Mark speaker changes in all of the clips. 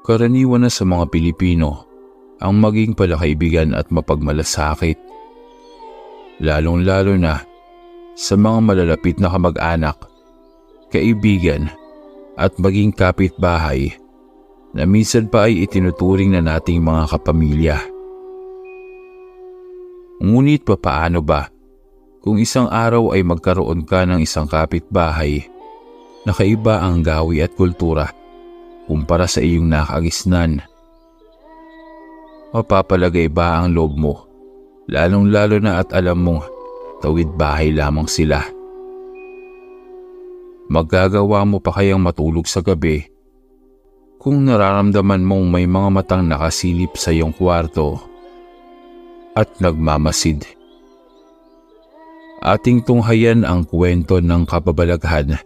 Speaker 1: Karaniwan na sa mga Pilipino ang maging palakaibigan at mapagmalasakit. Lalong-lalo na sa mga malalapit na kamag-anak, kaibigan at maging kapitbahay na minsan pa ay itinuturing na nating mga kapamilya. Ngunit papaano ba kung isang araw ay magkaroon ka ng isang kapitbahay na kaiba ang gawi at kultura kumpara sa iyong nakagisnan? Mapapalagay ba ang loob mo? Lalong lalo na at alam mong tawid bahay lamang sila. Magagawa mo pa kayang matulog sa gabi kung nararamdaman mong may mga matang nakasilip sa iyong kwarto at nagmamasid. Ating tunghayan ang kwento ng kababalaghan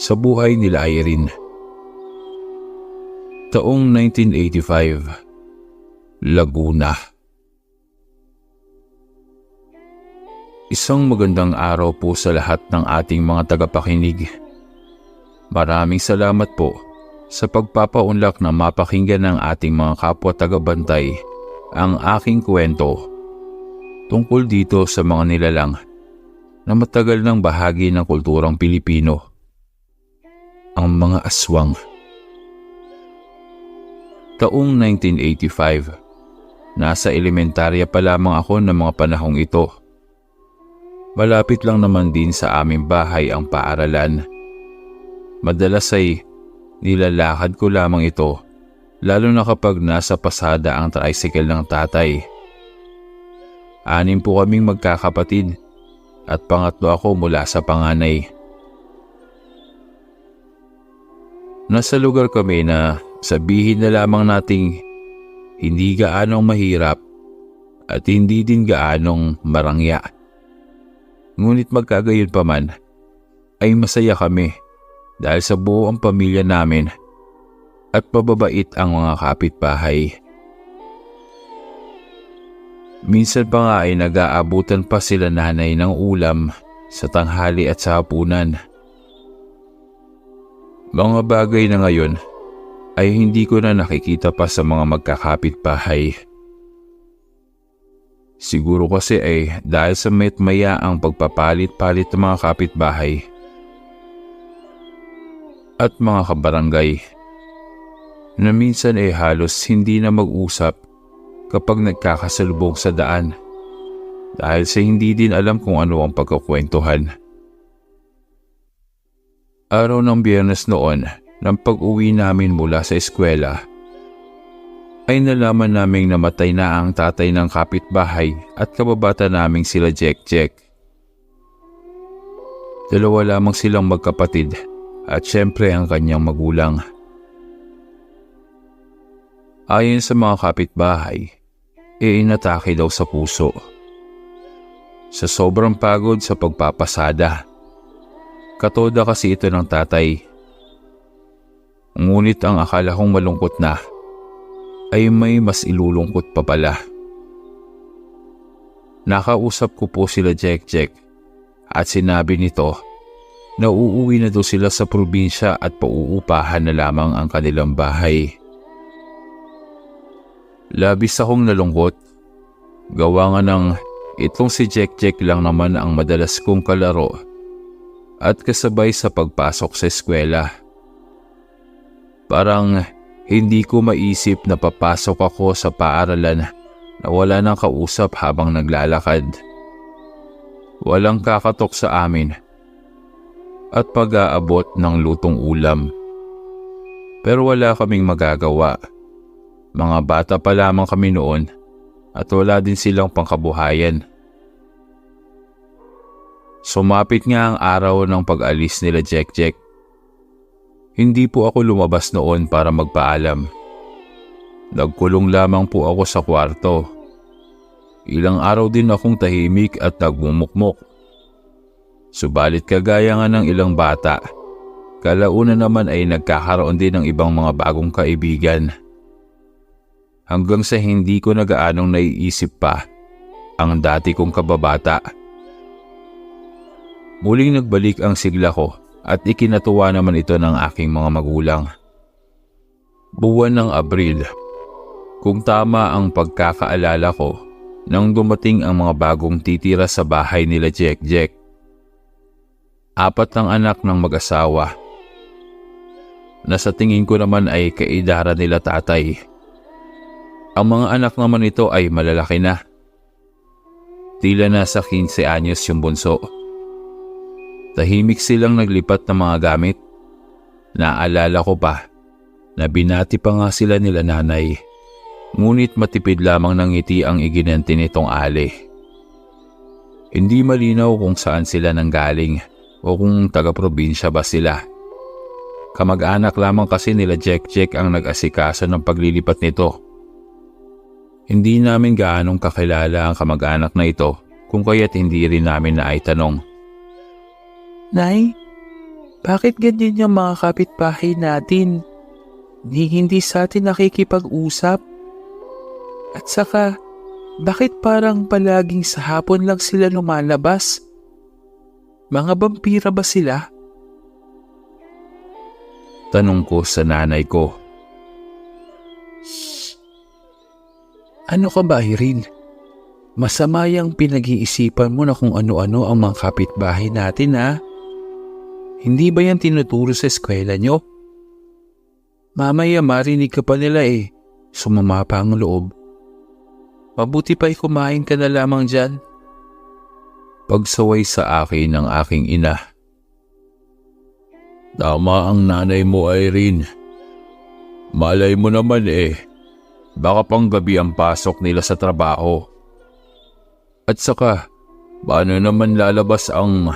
Speaker 1: sa buhay nila Irene. Taong 1985, Laguna. Isang magandang araw po sa lahat ng ating mga tagapakinig. Maraming salamat po sa pagpapaunlak na mapakinggan ng ating mga kapwa tagabantay ang aking kwento tungkol dito sa mga nilalang na matagal ng bahagi ng kulturang Pilipino. Ang mga aswang. Taong 1985, nasa elementarya pa lamang ako ng mga panahong ito. Malapit lang naman din sa aming bahay ang paaralan. Madalas ay nilalakad ko lamang ito lalo na kapag nasa pasada ang tricycle ng tatay. Anim po kaming magkakapatid at pangatlo ako mula sa panganay. Nasa lugar kami na sabihin na lamang nating hindi gaanong mahirap at hindi din gaanong marangya. Ngunit magkagayon pa man ay masaya kami dahil sa buo ang pamilya namin at pababait ang mga kapitbahay. Minsan pa nga ay nag-aabutan pa sila nanay ng ulam sa tanghali at sa hapunan. Mga bagay na ngayon ay hindi ko na nakikita pa sa mga magkakapitbahay. Siguro kasi ay dahil sa metmaya ang pagpapalit-palit ng mga kapitbahay at mga kabarangay na minsan ay halos hindi na mag-usap kapag nagkakasalubong sa daan dahil sa hindi din alam kung ano ang pagkakwentuhan. Araw ng biyernes noon ng pag-uwi namin mula sa eskwela ay nalaman naming namatay na ang tatay ng kapitbahay at kababata naming sila Jack Jack. Dalawa lamang silang magkapatid at syempre ang kanyang magulang. Ayon sa mga kapitbahay, e inatake daw sa puso. Sa sobrang pagod sa pagpapasada. Katoda kasi ito ng tatay. Ngunit ang akala kong malungkot na ay may mas ilulungkot pa pala. Nakausap ko po sila Jack Jack at sinabi nito na uuwi na daw sila sa probinsya at pauupahan na lamang ang kanilang bahay. Labis akong nalungkot. Gawa nga ng itong si Jack Jack lang naman ang madalas kong kalaro at kasabay sa pagpasok sa eskwela. Parang hindi ko maisip na papasok ako sa paaralan na wala nang kausap habang naglalakad. Walang kakatok sa amin at pag-aabot ng lutong ulam. Pero wala kaming magagawa mga bata pa lamang kami noon at wala din silang pangkabuhayan. Sumapit nga ang araw ng pag-alis nila Jack Jack. Hindi po ako lumabas noon para magpaalam. Nagkulong lamang po ako sa kwarto. Ilang araw din akong tahimik at nagmumukmok. Subalit kagaya nga ng ilang bata, kalauna naman ay nagkakaroon din ng ibang mga bagong kaibigan hanggang sa hindi ko na gaanong naiisip pa ang dati kong kababata. Muling nagbalik ang sigla ko at ikinatuwa naman ito ng aking mga magulang. Buwan ng Abril. Kung tama ang pagkakaalala ko, nang dumating ang mga bagong titira sa bahay nila Jack Jack. Apat ng anak ng mag-asawa. Na sa tingin ko naman ay kaidara nila tatay. Ang mga anak naman nito ay malalaki na. Tila na sa 15 anyos yung bunso. Tahimik silang naglipat ng mga gamit. Naalala ko pa na binati pa nga sila nila nanay. Ngunit matipid lamang ng ngiti ang iginanti nitong ali. Hindi malinaw kung saan sila nanggaling o kung taga-probinsya ba sila. Kamag-anak lamang kasi nila Jack Jack ang nag-asikaso ng paglilipat nito. Hindi namin gaanong kakilala ang kamag-anak na ito kung kaya't hindi rin namin naaitanong.
Speaker 2: Nay, bakit ganyan yung mga kapitbahay natin? Hindi, hindi sa atin nakikipag-usap. At saka, bakit parang palaging sa hapon lang sila lumalabas? Mga vampira ba sila?
Speaker 1: Tanong ko sa nanay ko.
Speaker 2: Ano ka ba, Irene? Masama yung pinag-iisipan mo na kung ano-ano ang mga kapitbahay natin, ha? Hindi ba yan tinuturo sa eskwela nyo? Mamaya marinig ka pa nila eh. Sumama pa ang loob. Mabuti pa'y kumain ka na lamang dyan.
Speaker 1: Pagsaway sa akin ng aking ina. Tama ang nanay mo, Irene. Malay mo naman eh. Baka pang gabi ang pasok nila sa trabaho. At saka, paano naman lalabas ang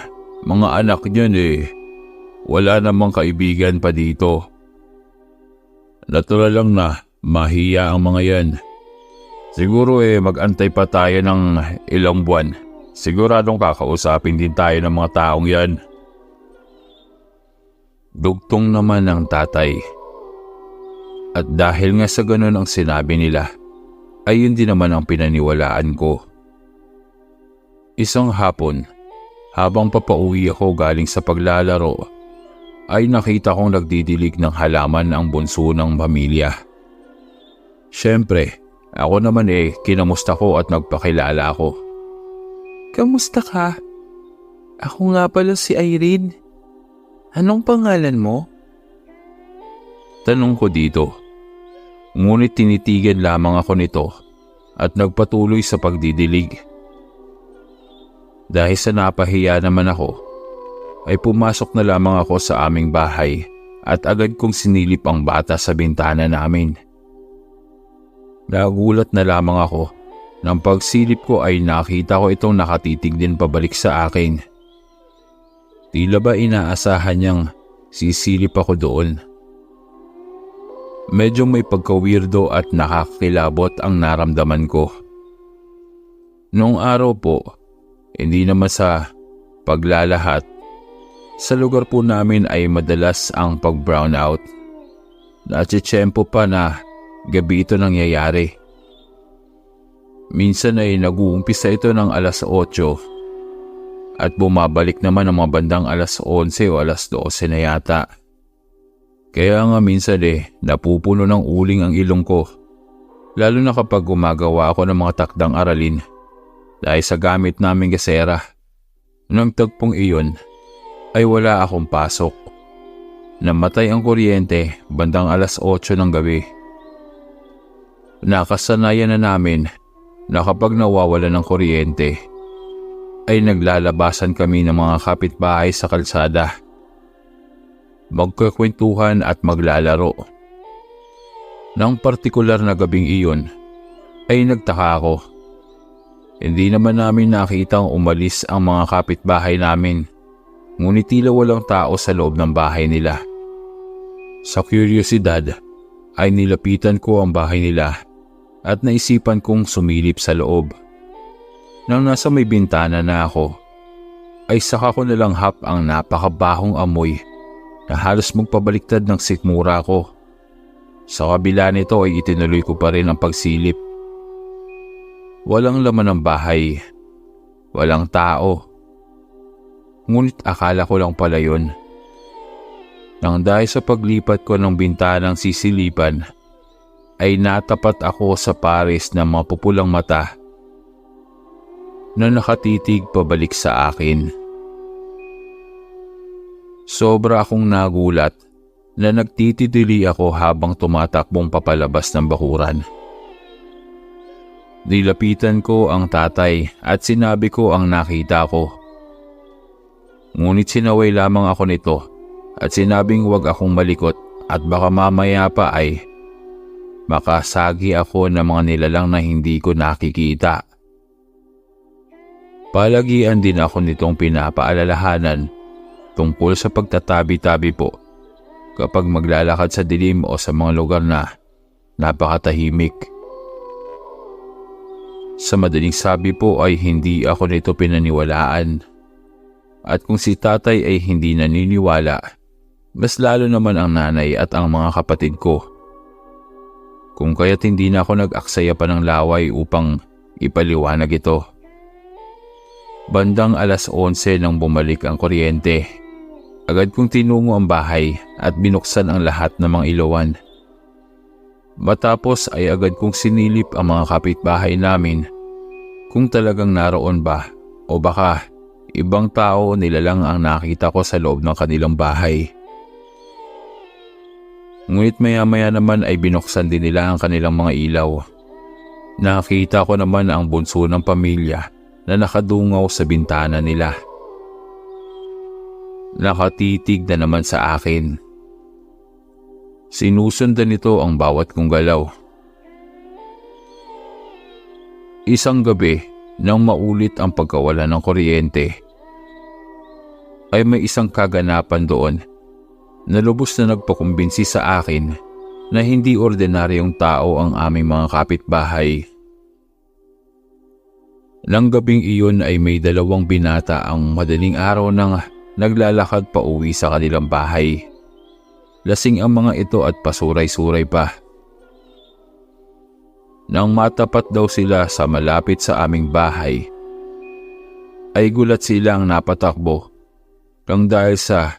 Speaker 1: mga anak niyan eh? Wala namang kaibigan pa dito. Natural lang na mahiya ang mga yan. Siguro eh magantay pa tayo ng ilang buwan. Siguradong kakausapin din tayo ng mga taong yan. Dugtong naman ang tatay. At dahil nga sa ganun ang sinabi nila, ayun din naman ang pinaniwalaan ko. Isang hapon, habang papauwi ako galing sa paglalaro, ay nakita kong nagdidilig ng halaman ang bunso ng pamilya. Siyempre, ako naman eh kinamusta ko at nagpakilala ko.
Speaker 2: Kamusta ka? Ako nga pala si Irene. Anong pangalan mo?
Speaker 1: Tanong ko dito. Ngunit tinitigan lamang ako nito at nagpatuloy sa pagdidilig. Dahil sa napahiya naman ako, ay pumasok na lamang ako sa aming bahay at agad kong sinilip ang bata sa bintana namin. Nagulat na lamang ako nang pagsilip ko ay nakita ko itong nakatitig din pabalik sa akin. Tila ba inaasahan niyang sisilip ako doon. Medyo may pagka-weirdo at nakakilabot ang naramdaman ko. Noong araw po, hindi naman sa paglalahat, sa lugar po namin ay madalas ang pag-brownout. Natsitsyempo pa na gabi ito nangyayari. Minsan ay nag-uumpisa ito ng alas 8 at bumabalik naman ng mga bandang alas 11 o alas 12 na yata. Kaya nga minsan eh, napupuno ng uling ang ilong ko. Lalo na kapag gumagawa ako ng mga takdang aralin dahil sa gamit naming gasera. Nang tagpong iyon, ay wala akong pasok. Namatay ang kuryente bandang alas 8 ng gabi. Nakasanayan na namin na kapag nawawala ng kuryente, ay naglalabasan kami ng mga kapitbahay sa kalsada magkakwentuhan at maglalaro. Nang partikular na gabing iyon, ay nagtaka ako. Hindi naman namin nakitang umalis ang mga kapitbahay namin, ngunit tila walang tao sa loob ng bahay nila. Sa kuryosidad, ay nilapitan ko ang bahay nila at naisipan kong sumilip sa loob. Nang nasa may bintana na ako, ay saka ko nalang hap ang napakabahong amoy na halos magpabaliktad ng sikmura ko. Sa kabila nito ay itinuloy ko pa rin ang pagsilip. Walang laman ng bahay. Walang tao. Ngunit akala ko lang pala yun. Nang dahil sa paglipat ko ng bintanang sisilipan, ay natapat ako sa pares ng mapupulang mata na nakatitig pabalik sa akin. Sobra akong nagulat na nagtitidili ako habang tumatakbong papalabas ng bakuran. Nilapitan ko ang tatay at sinabi ko ang nakita ko. Ngunit sinaway lamang ako nito at sinabing huwag akong malikot at baka mamaya pa ay makasagi ako ng mga nilalang na hindi ko nakikita. Palagian din ako nitong pinapaalalahanan tungkol sa pagtatabi-tabi po kapag maglalakad sa dilim o sa mga lugar na napakatahimik. Sa madaling sabi po ay hindi ako nito pinaniwalaan. At kung si tatay ay hindi naniniwala, mas lalo naman ang nanay at ang mga kapatid ko. Kung kaya't hindi na ako nag-aksaya pa ng laway upang ipaliwanag ito. Bandang alas 11 nang bumalik ang kuryente. Agad kong tinungo ang bahay at binuksan ang lahat ng mga ilawan. Matapos ay agad kong sinilip ang mga kapitbahay namin kung talagang naroon ba o baka ibang tao nila lang ang nakita ko sa loob ng kanilang bahay. Ngunit maya-maya naman ay binuksan din nila ang kanilang mga ilaw. Nakita ko naman ang bunso ng pamilya na nakadungaw sa bintana nila. Nakatitig na naman sa akin. Sinusundan nito ang bawat kong galaw. Isang gabi nang maulit ang pagkawala ng kuryente ay may isang kaganapan doon na lubos na nagpakumbinsi sa akin na hindi ordinaryong tao ang aming mga kapitbahay. Nang gabing iyon ay may dalawang binata ang madaling araw nang naglalakad pa uwi sa kanilang bahay. Lasing ang mga ito at pasuray-suray pa. Nang matapat daw sila sa malapit sa aming bahay, ay gulat silang napatakbo kang dahil sa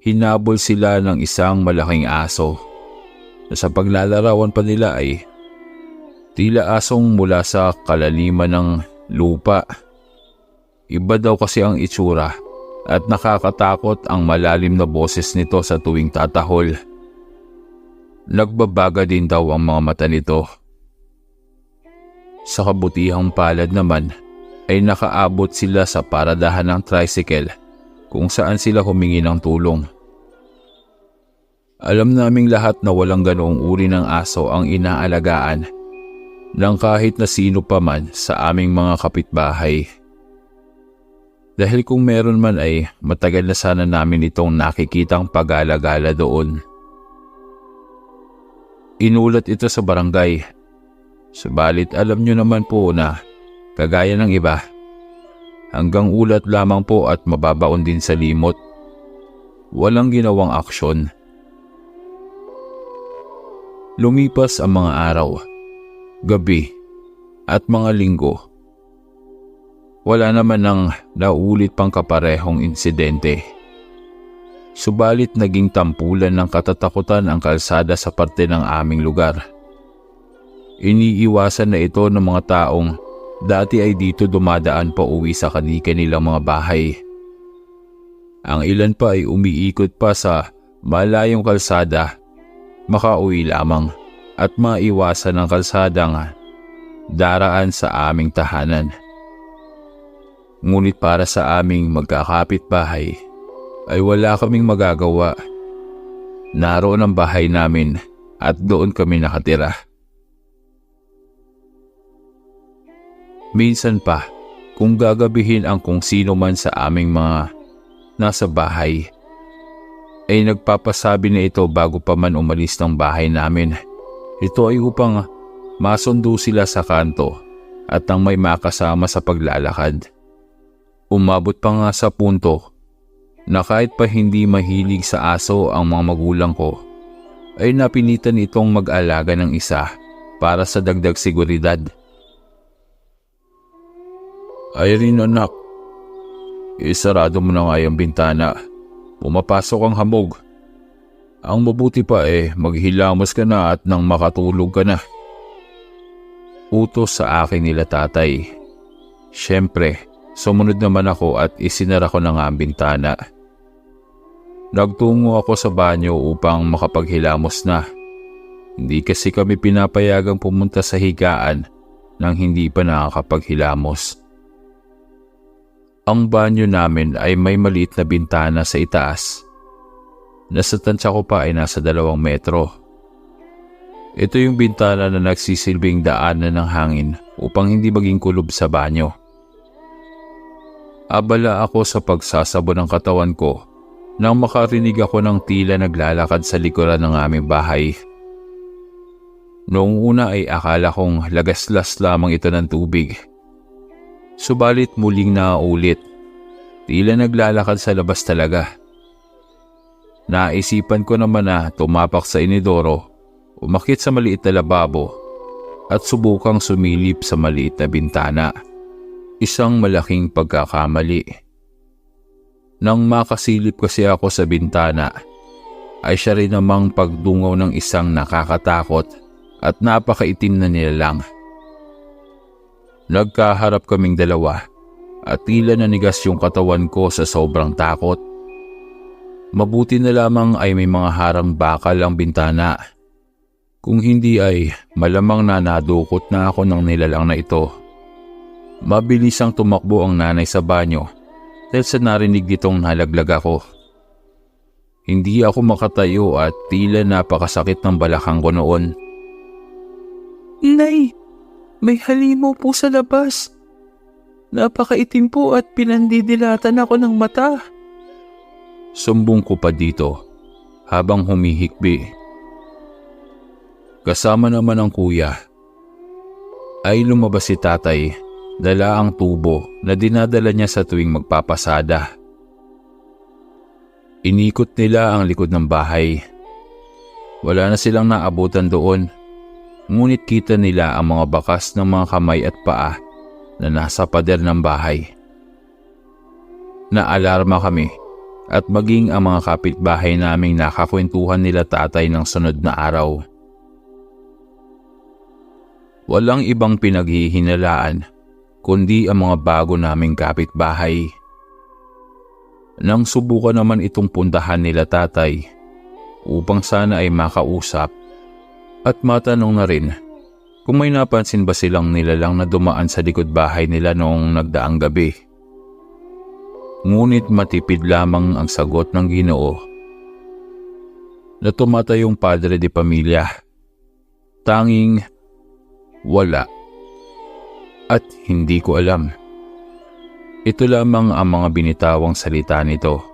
Speaker 1: hinabol sila ng isang malaking aso na sa paglalarawan pa nila ay tila asong mula sa kalaliman ng lupa. Iba daw kasi ang itsura at nakakatakot ang malalim na boses nito sa tuwing tatahol. Nagbabaga din daw ang mga mata nito. Sa kabutihang palad naman ay nakaabot sila sa paradahan ng tricycle kung saan sila humingi ng tulong. Alam naming lahat na walang ganoong uri ng aso ang inaalagaan ng kahit na sino pa man sa aming mga kapitbahay. Dahil kung meron man ay matagal na sana namin itong nakikitang pag-alagala doon. Inulat ito sa barangay. Subalit alam nyo naman po na kagaya ng iba, hanggang ulat lamang po at mababaon din sa limot. Walang ginawang aksyon. Lumipas ang mga araw, gabi at mga linggo. Wala naman ng naulit pang kaparehong insidente. Subalit naging tampulan ng katatakutan ang kalsada sa parte ng aming lugar. Iniiwasan na ito ng mga taong dati ay dito dumadaan pa uwi sa kanilang mga bahay. Ang ilan pa ay umiikot pa sa malayong kalsada, makauwi lamang at maiwasan ang kalsadang daraan sa aming tahanan. Ngunit para sa aming magkakapit bahay ay wala kaming magagawa. Naroon ang bahay namin at doon kami nakatira. Minsan pa, kung gagabihin ang kung sino man sa aming mga nasa bahay, ay nagpapasabi na ito bago pa man umalis ng bahay namin. Ito ay upang masundo sila sa kanto at nang may makasama sa paglalakad. Umabot pa nga sa punto na kahit pa hindi mahilig sa aso ang mga magulang ko, ay napinitan itong mag-alaga ng isa para sa dagdag seguridad. Irene anak, isarado mo na nga yung bintana. Pumapasok ang hamog. Ang mabuti pa eh, maghilamos ka na at nang makatulog ka na. Utos sa akin nila tatay. Siyempre, sumunod naman ako at isinara ko na nga ang bintana. Nagtungo ako sa banyo upang makapaghilamos na. Hindi kasi kami pinapayagang pumunta sa higaan nang hindi pa nakakapaghilamos. Ang banyo namin ay may maliit na bintana sa itaas. Nasa tansya ko pa ay nasa dalawang metro. Ito yung bintana na nagsisilbing daanan ng hangin upang hindi maging kulob sa banyo. Abala ako sa pagsasabo ng katawan ko nang makarinig ako ng tila naglalakad sa likuran ng aming bahay. Noong una ay akala kong lagaslas lamang ito ng tubig. Subalit muling naulit. Tila naglalakad sa labas talaga. Naisipan ko naman na tumapak sa inidoro, umakit sa maliit na lababo at subukang sumilip sa maliit na bintana. Isang malaking pagkakamali. Nang makasilip kasi ako sa bintana, ay siya rin namang pagdungaw ng isang nakakatakot at napakaitim na nilalang. Nagkaharap kaming dalawa at tila nanigas yung katawan ko sa sobrang takot. Mabuti na lamang ay may mga harang bakal ang bintana. Kung hindi ay malamang na nadukot na ako ng nilalang na ito. Mabilis ang tumakbo ang nanay sa banyo dahil sa narinig nitong nalaglag ako. Hindi ako makatayo at tila napakasakit ng balakang ko noon.
Speaker 2: Nay, may halimaw po sa labas. Napakaitim po at pinandidilatan ako ng mata.
Speaker 1: Sumbong ko pa dito habang humihikbi. Kasama naman ang kuya ay lumabas si tatay dala ang tubo na dinadala niya sa tuwing magpapasada. Inikot nila ang likod ng bahay. Wala na silang naabutan doon, ngunit kita nila ang mga bakas ng mga kamay at paa na nasa pader ng bahay. Naalarma kami at maging ang mga kapitbahay naming nakakwentuhan nila tatay ng sunod na araw. Walang ibang pinaghihinalaan kundi ang mga bago naming kapitbahay. Nang subukan naman itong puntahan nila tatay upang sana ay makausap at matanong na rin kung may napansin ba silang nilalang na dumaan sa likod bahay nila noong nagdaang gabi. Ngunit matipid lamang ang sagot ng ginoo na tumatay yung padre de pamilya. Tanging wala. At hindi ko alam. Ito lamang ang mga binitawang salita nito.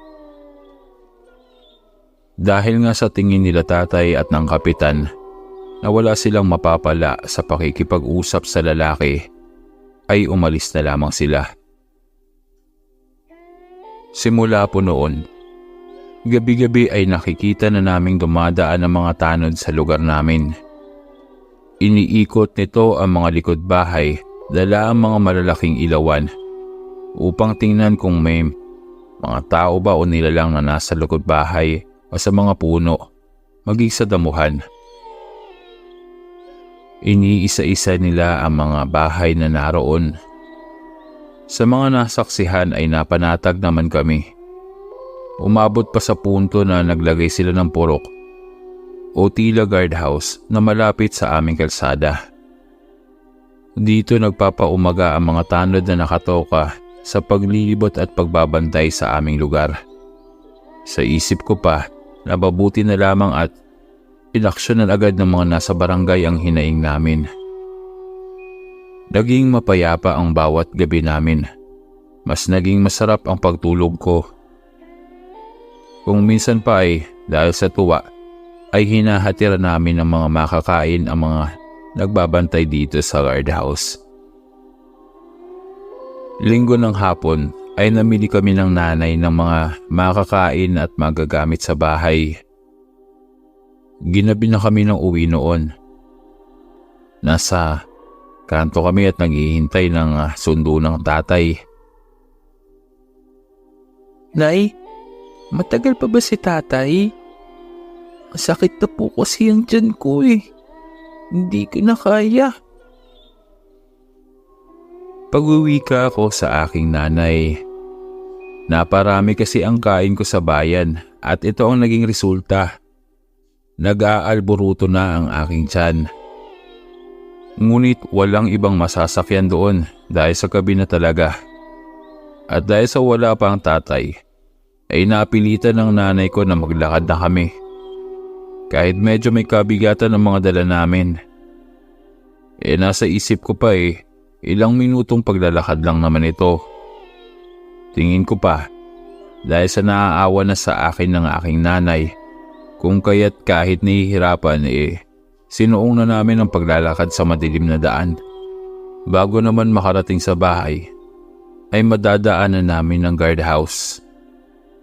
Speaker 1: Dahil nga sa tingin nila tatay at ng kapitan na wala silang mapapala sa pakikipag-usap sa lalaki, ay umalis na lamang sila. Simula po noon, gabi-gabi ay nakikita na naming dumadaan ang mga tanod sa lugar namin. Iniikot nito ang mga likod bahay dala ang mga malalaking ilawan upang tingnan kung may mga tao ba o nilalang na nasa likod bahay o sa mga puno, maging sa damuhan. Iniisa-isa nila ang mga bahay na naroon. Sa mga nasaksihan ay napanatag naman kami. Umabot pa sa punto na naglagay sila ng purok o tila guardhouse na malapit sa aming kalsada. Dito nagpapaumaga ang mga tanod na nakatoka sa paglilibot at pagbabantay sa aming lugar. Sa isip ko pa, nababuti na lamang at inaksyonan agad ng mga nasa barangay ang hinaing namin. Naging mapayapa ang bawat gabi namin. Mas naging masarap ang pagtulog ko. Kung minsan pa ay dahil sa tuwa, ay hinahatira namin ng mga makakain ang mga nagbabantay dito sa guardhouse. Linggo ng hapon ay namili kami ng nanay ng mga makakain at magagamit sa bahay. Ginabi na kami ng uwi noon. Nasa kanto kami at naghihintay ng ah, sundo ng tatay.
Speaker 2: Nay, matagal pa ba si tatay? Masakit na po kasi ang tiyan ko eh. Hindi ko na kaya.
Speaker 1: Pag-uwi ka ako sa aking nanay. Naparami kasi ang kain ko sa bayan at ito ang naging resulta. Nag-aalburuto na ang aking tiyan. Ngunit walang ibang masasakyan doon dahil sa gabi na talaga. At dahil sa wala pa ang tatay, ay napilitan ng nanay ko na maglakad na kami. Kahit medyo may kabigatan ng mga dala namin. Eh nasa isip ko pa eh, ilang minutong paglalakad lang naman ito. Tingin ko pa, dahil sa naaawa na sa akin ng aking nanay, kung kaya't kahit nahihirapan eh, sinuong na namin ang paglalakad sa madilim na daan. Bago naman makarating sa bahay, ay madadaanan namin ng guardhouse.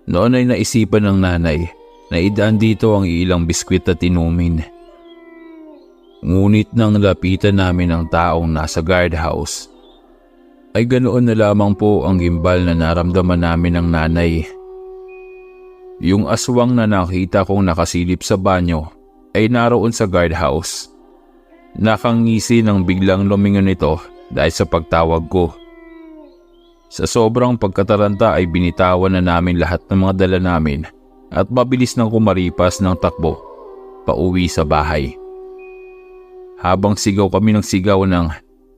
Speaker 1: Noon ay naisipan ng nanay na idaan dito ang ilang biskwit at inumin. Ngunit nang lapitan namin ang taong nasa guardhouse, ay ganoon na lamang po ang gimbal na naramdaman namin ng nanay. Yung aswang na nakita kong nakasilip sa banyo ay naroon sa guardhouse. Nakangisi nang biglang lumingon ito dahil sa pagtawag ko. Sa sobrang pagkataranta ay binitawan na namin lahat ng mga dala namin at mabilis nang kumaripas ng takbo pauwi sa bahay. Habang sigaw kami ng sigaw ng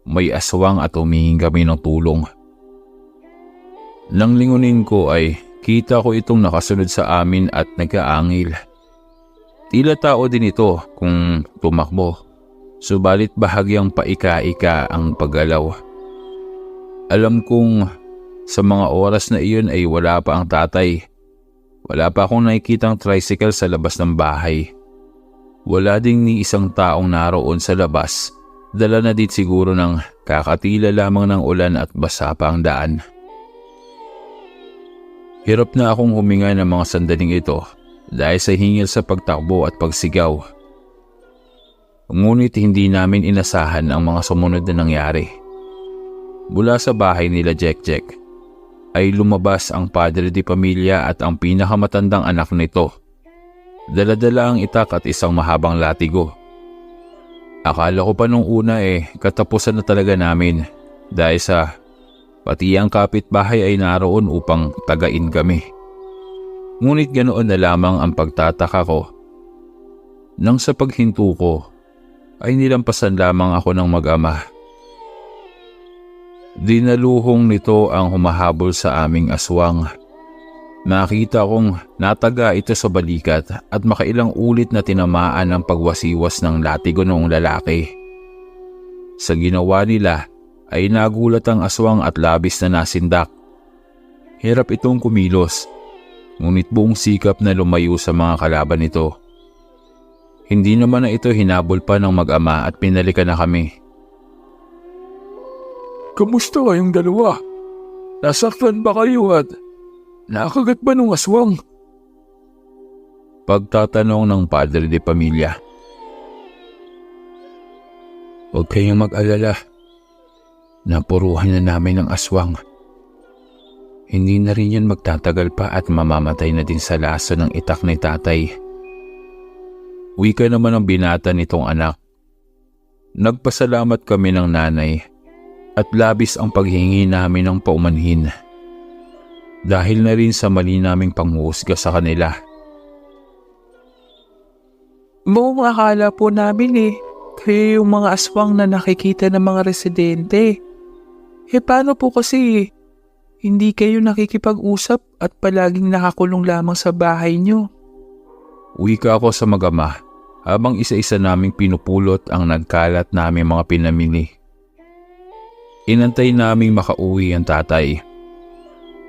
Speaker 1: may aswang at humingin kami ng tulong. Nang lingunin ko ay kita ko itong nakasunod sa amin at nagkaangil. Tila tao din ito kung tumakbo, subalit bahagyang paika-ika ang paggalaw. Alam kong sa mga oras na iyon ay wala pa ang tatay. Wala pa akong nakikitang tricycle sa labas ng bahay. Wala ding ni isang taong naroon sa labas. Dala na din siguro ng kakatila lamang ng ulan at basa pa ang daan. Hirap na akong huminga ng mga sandaling ito dahil sa hingil sa pagtakbo at pagsigaw. Ngunit hindi namin inasahan ang mga sumunod na nangyari. Mula sa bahay nila Jack Jack ay lumabas ang padre de pamilya at ang pinakamatandang anak nito. Daladala ang itak at isang mahabang latigo. Akala ko pa nung una eh katapusan na talaga namin dahil sa pati ang kapitbahay ay naroon upang tagain kami. Ngunit ganoon na lamang ang pagtataka ko. Nang sa paghinto ko ay nilampasan lamang ako ng mag-ama. Dinaluhong nito ang humahabol sa aming aswang. Nakita kong nataga ito sa balikat at makailang ulit na tinamaan ang pagwasiwas ng latigo ng lalaki. Sa ginawa nila ay nagulat ang aswang at labis na nasindak. Hirap itong kumilos, ngunit buong sikap na lumayo sa mga kalaban nito. Hindi naman na ito hinabol pa ng mag-ama at pinalikan na kami.
Speaker 2: Kamusta kayong dalawa? Nasaktan ba kayo at nakagat ba ng aswang?
Speaker 1: Pagtatanong ng padre de pamilya.
Speaker 2: Huwag kayong mag-alala. Napuruhan na namin ng aswang. Hindi na rin yan magtatagal pa at mamamatay na din sa laso ng itak ni tatay.
Speaker 1: Wika naman ang binata nitong anak. Nagpasalamat kami ng nanay at labis ang paghingi namin ng paumanhin. Dahil na rin sa mali naming panghuhusga sa kanila.
Speaker 2: Buong akala po namin eh, kayo yung mga aswang na nakikita ng mga residente. Eh paano po kasi hindi kayo nakikipag-usap at palaging nakakulong lamang sa bahay nyo?
Speaker 1: Wika ako sa magama habang isa-isa naming pinupulot ang nagkalat namin mga pinamili. Inantay naming makauwi ang tatay.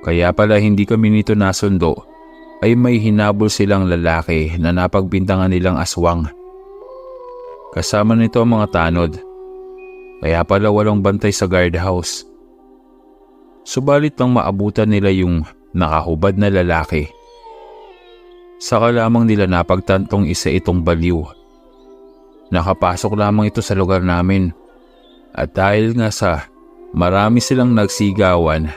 Speaker 1: Kaya pala hindi kami nito nasundo ay may hinabol silang lalaki na napagbintangan nilang aswang. Kasama nito ang mga tanod. Kaya pala walang bantay sa guardhouse. Subalit nang maabutan nila yung nakahubad na lalaki. Saka lamang nila napagtantong isa itong baliw. Nakapasok lamang ito sa lugar namin. At dahil nga sa marami silang nagsigawan,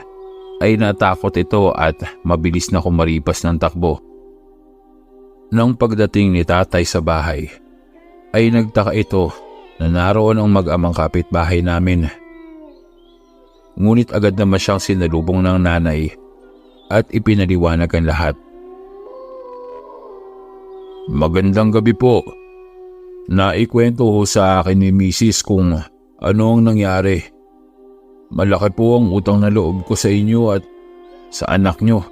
Speaker 1: ay natakot ito at mabilis na kumaripas ng takbo. Nang pagdating ni tatay sa bahay, ay nagtaka ito na naroon ang mag-amang kapitbahay namin. Ngunit agad naman siyang sinalubong ng nanay at ipinaliwanag ang lahat. Magandang gabi po. Naikwento ho sa akin ni Mrs. kung ano ang nangyari. Malaki po ang utang na loob ko sa inyo at sa anak nyo.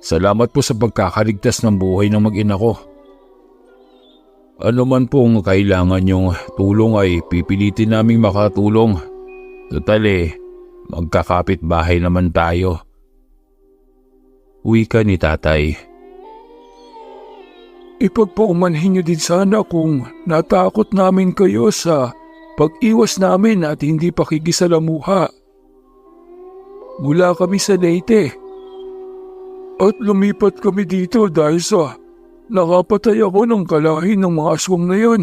Speaker 1: Salamat po sa pagkakaligtas ng buhay ng mag-ina ko. Ano man pong kailangan nyong tulong ay pipilitin naming makatulong. Total eh, magkakapit bahay naman tayo. Uwi ka ni tatay.
Speaker 2: Ipagpaumanhin niyo din sana kung natakot namin kayo sa pag-iwas namin at hindi pakikisalamuha. Mula kami sa Leyte. At lumipat kami dito dahil sa nakapatay ako ng kalahin ng mga aswang na yon.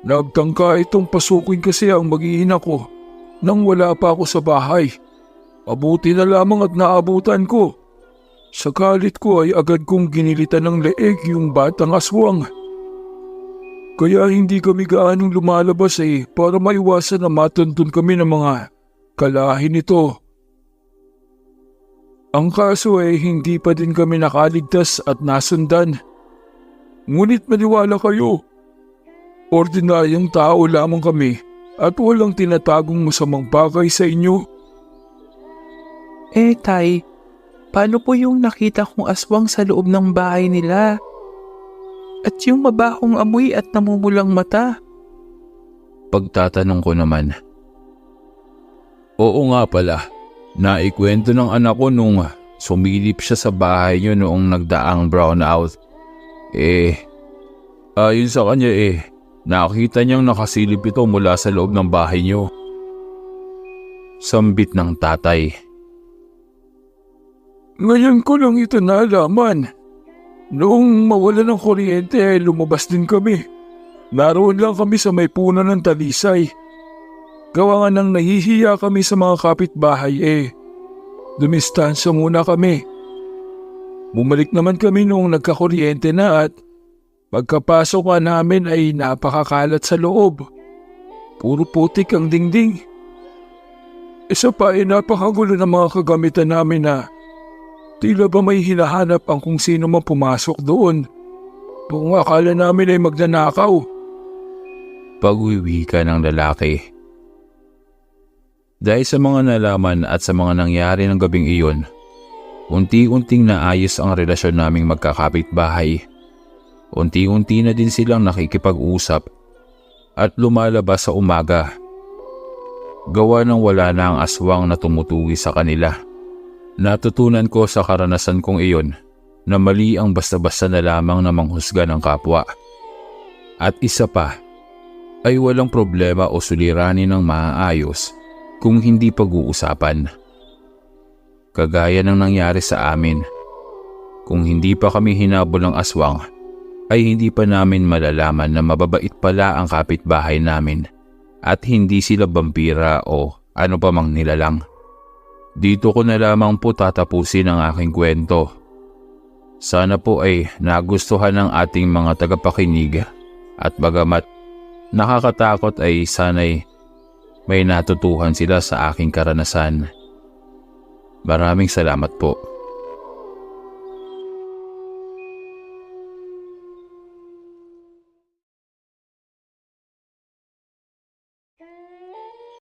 Speaker 2: Nagtangka itong pasukin kasi ang mag-iina ko nang wala pa ako sa bahay. Mabuti na lamang at naabutan ko. Sa galit ko ay agad kong ginilitan ng leeg yung batang aswang. Kaya hindi kami gaanong lumalabas eh para maiwasan na matuntun kami ng mga kalahin nito. Ang kaso ay hindi pa din kami nakaligtas at nasundan. Ngunit maniwala kayo. Ordinaryong tao lamang kami at walang tinatagong masamang bagay sa inyo.
Speaker 3: Eh, Tay, paano po yung nakita kong aswang sa loob ng bahay nila? At yung mabahong amoy at namumulang mata?
Speaker 1: Pagtatanong ko naman. Oo nga pala, naikwento ng anak ko nung sumilip siya sa bahay niyo noong nagdaang brownout. Eh, ayon sa kanya eh, nakita niyang nakasilip ito mula sa loob ng bahay niyo. Sambit ng tatay.
Speaker 2: Ngayon ko lang ito nalaman. Noong mawala ng kuryente ay lumabas din kami. Naroon lang kami sa may puno ng talisay. Gawa nga nang nahihiya kami sa mga kapitbahay eh. Dumistansya muna kami. Bumalik naman kami noong nagkakuryente na at pagkapasok nga namin ay napakakalat sa loob. Puro putik ang dingding. Isa pa ay napakagulo ng mga kagamitan namin na Tila ba may hinahanap ang kung sino man pumasok doon. Kung akala namin ay magnanakaw.
Speaker 1: Pag-uwi ka ng lalaki. Dahil sa mga nalaman at sa mga nangyari ng gabing iyon, unti-unting naayos ang relasyon naming magkakapit-bahay. Unti-unti na din silang nakikipag-usap at lumalabas sa umaga. Gawa ng wala na ang aswang na tumutugi sa kanila. Natutunan ko sa karanasan kong iyon na mali ang basta-basta na lamang na manghusga ng kapwa. At isa pa, ay walang problema o suliranin ng maaayos kung hindi pag-uusapan. Kagaya ng nangyari sa amin, kung hindi pa kami hinabol ng aswang, ay hindi pa namin malalaman na mababait pala ang kapitbahay namin at hindi sila vampira o ano pa mang nilalang. Dito ko na lamang po tatapusin ang aking kwento. Sana po ay nagustuhan ng ating mga tagapakinig at bagamat nakakatakot ay sana'y may natutuhan sila sa aking karanasan. Maraming salamat po.